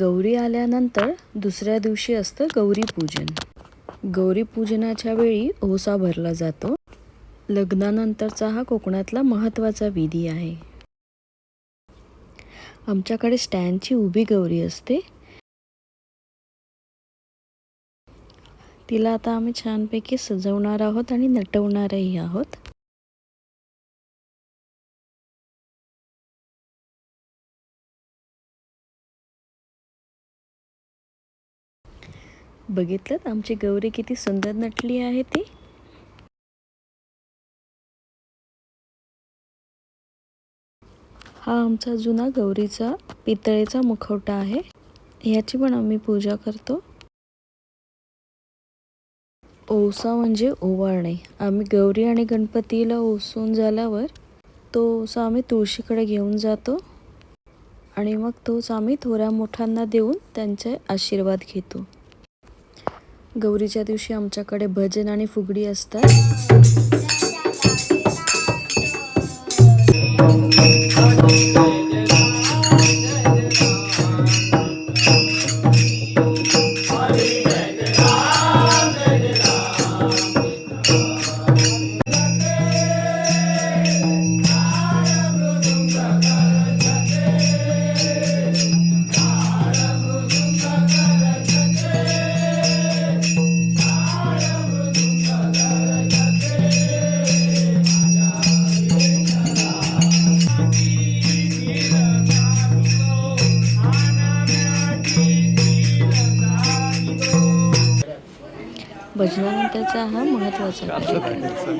गौरी आल्यानंतर दुसऱ्या दिवशी असतं गौरीपूजन गौरीपूजनाच्या वेळी ओसा भरला जातो. लग्नानंतरचा हा कोकणातला महत्त्वाचा विधी आहे. आमच्याकडे स्टँडची उभी गौरी असते. तिला आता आम्ही छानपैकी सजवणार आहोत आणि नटवणारही आहोत. बघितलं आमची गौरी किती सुंदर नटली आहे ती. हा आमचा जुना गौरीचा पितळेचा मुखवटा आहे. ह्याची पण आम्ही पूजा करतो. ओसा म्हणजे ओवाळणे. आम्ही गौरी आणि गणपतीला ओसून झाल्यावर तो ओसा आम्ही तुळशीकडे घेऊन जातो. आणि मग तोच आम्ही थोड्या मोठ्यांना देऊन त्यांचे आशीर्वाद घेतो. गौरीच्या दिवशी आमच्याकडे भजन आणि फुगडी असतात. भजनानंतरचा हा महत्त्वाचा कार्यक्रम.